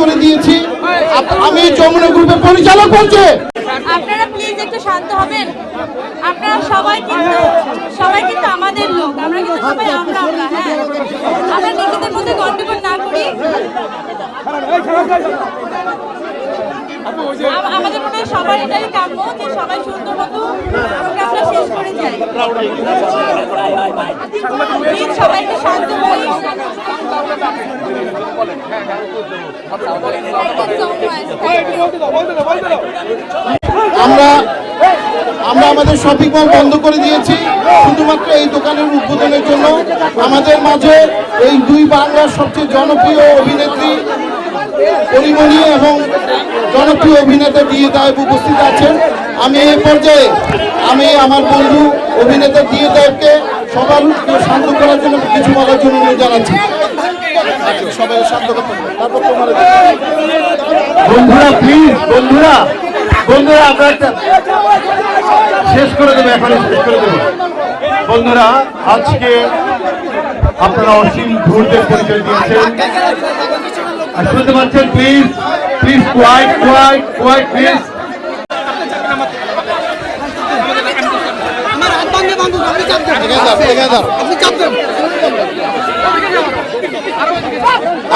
করে দিয়েছি। আমি যমুনা গ্রুপের পরিচালক বলছে আপনারা প্লিজ একটু শান্ত হবেন। আপনারা সবাই কিন্তু সবাই কিন্তু আমাদের লোক। আমরা কিন্তু সবাই আমরা আমরা হ্যাঁ। আমরা নিজেদের মধ্যে গন্ডগোল না করি। আমাদের মনে হয় সবার এটাই কাম্য যে সবাই সুন্দর মতো প্রোগ্রামটা শেষ করে যায়। সবাইকে শান্ত হই আমরা আমরা আমাদের শপিং মল বন্ধ করে দিয়েছি, শুধুমাত্র এই দোকানের উদ্বোধনের জন্য। আমাদের মাঝে এই দুই বাংলার সবচেয়ে জনপ্রিয় অভিনেত্রী পরিমণি এবং জনপ্রিয় অভিনেতা দিয়ে দেব উপস্থিত আছেন। আমি এই পর্যায়ে, আমি আমার বন্ধু অভিনেতা দিয়ে দেবকে সবার শান্ত করার জন্য, কিছু বলার জন্য জানাচ্ছি। সবাই শান্ত করতে তারপর তোমার বন্ধুরা প্লিজ বন্ধুরা বন্ধুরা আমরা একটা শেষ করে দেবো এখন শেষ করে দেবো। বন্ধুরা আজকে আপনারা অসীম ধৈর্যের পরিচয় দিয়েছেন। আর শুনতে পাচ্ছেন please please quiet quiet quiet please আপনি চাপ দেন Together, together. আপনি চাপ দেন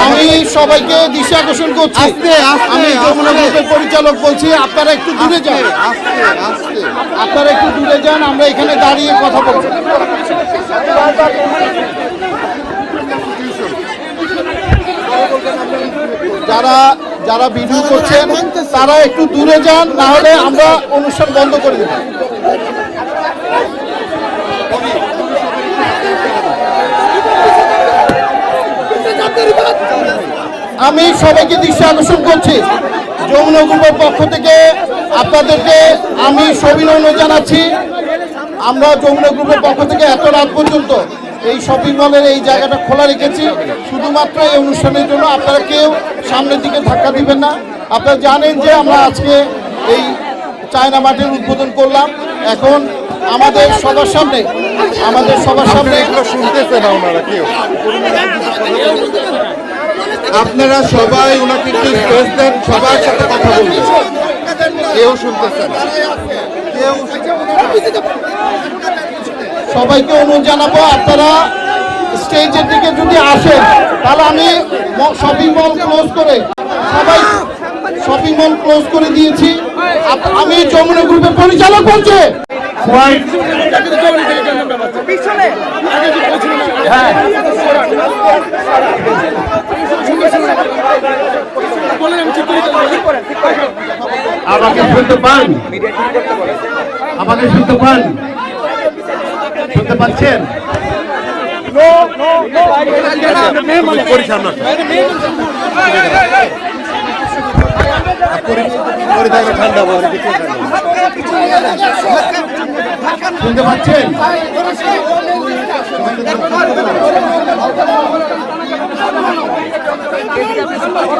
আমি সবাইকে দৃষ্টি আকর্ষণ করছি। আমি যমুনা গ্রুপের পরিচালক বলছি আপনারা একটু দূরে যান। আপনারা একটু দূরে যান আমরা এখানে দাঁড়িয়ে কথা বলছি যারা যারা ভিডিও করছেন তারা একটু দূরে যান না হলে আমরা অনুষ্ঠান বন্ধ করে দেব। আমি সবাইকে দৃষ্টি আকর্ষণ করছি। যমুনা গ্রুপের পক্ষ থেকে আপনাদেরকে আমি সবিনয় জানাচ্ছি। আমরা যমুনা গ্রুপের পক্ষ থেকে এত রাত পর্যন্ত এই শপিং মলের এই জায়গাটা খোলা রেখেছি। শুধুমাত্র এই অনুষ্ঠানের জন্য আপনারা কেউ সামনের দিকে ধাক্কা দিবেন না। আপনারা জানেন যে আমরা আজকে এই চায়না মাঠের উদ্বোধন করলাম। এখন আমাদের সবার সামনে আমাদের সবার সামনে এগুলো শুনতেছে না ওনারা কেউ? আপনারা সবাই ওনাকে একটু স্পেস দেন সবার সাথে কথা বলবেন কেউ শুনতেছেন কেউ সবাইকে অনুরোধ জানাব আপনারা স্টেজের দিকে যদি আসেন তাহলে আমি শপিং মল ক্লোজ করে সবাই শপিং মল ক্লোজ করে দিয়েছি। আমি যমুনা গ্রুপের পরিচালক বলছে হ্যাঁ। আমাকে শুনতে পান? আমাকে শুনতে পান? শুনতে পাচ্ছেন? শুনতে পাচ্ছেন?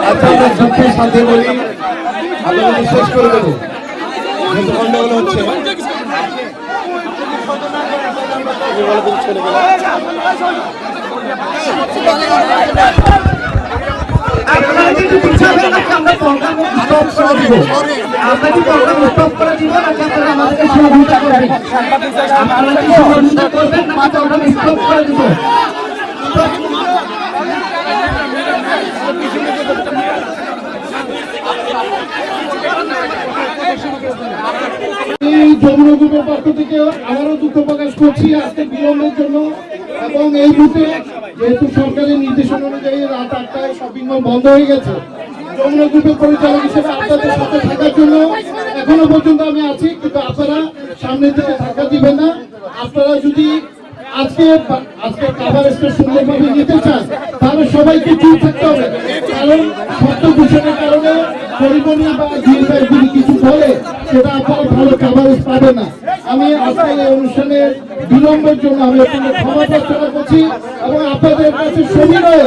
আচ্ছা আমরা দুঃখের সাথে বলি। কিন্তু শেষ করে দেবো। যেহেতু গন্ডগোল হচ্ছে আপনারা যদি পিছিয়ে থাকেন আমরা প্রোগ্রাম স্টপ করে দিব আমরা কি প্রোগ্রাম স্টপ করে দিব নাকি আপনারা আমাদেরকে সহযোগিতা করবেন আপনারা কি সহযোগিতা করবেন না প্রোগ্রাম স্টপ করে দিব যমুনা পক্ষ থেকে আবারও দুঃখ প্রকাশ করছি আজকে বিলম্বের জন্য। এবং এই রুটে যেহেতু সরকারের নির্দেশনা অনুযায়ী রাত আটটায় শপিং মল বন্ধ হয়ে গেছে, যমুনা গ্রুপের পরিচালক হিসেবে আপনাদের সাথে থাকার জন্য এখনও পর্যন্ত আমি আছি, কিন্তু আপনারা সামনের দিকে ধাক্কা দিবেন না। আপনারা যদি আজকে আজকে কাভারেজটা সুন্দরভাবে নিতে চান, তাহলে সবাইকে চুপ থাকতে হবে। কারণ সত্য দূষণের কারণে পরিমণি বা জিএসআই যদি কিছু বলে সেটা আপনারা ভালো পাবে না। আমি আজকের এই অনুষ্ঠানের বিলম্বের জন্য আমি আপনাদের ক্ষমা প্রার্থনা করছি এবং আপনাদের কাছে সবিনয়।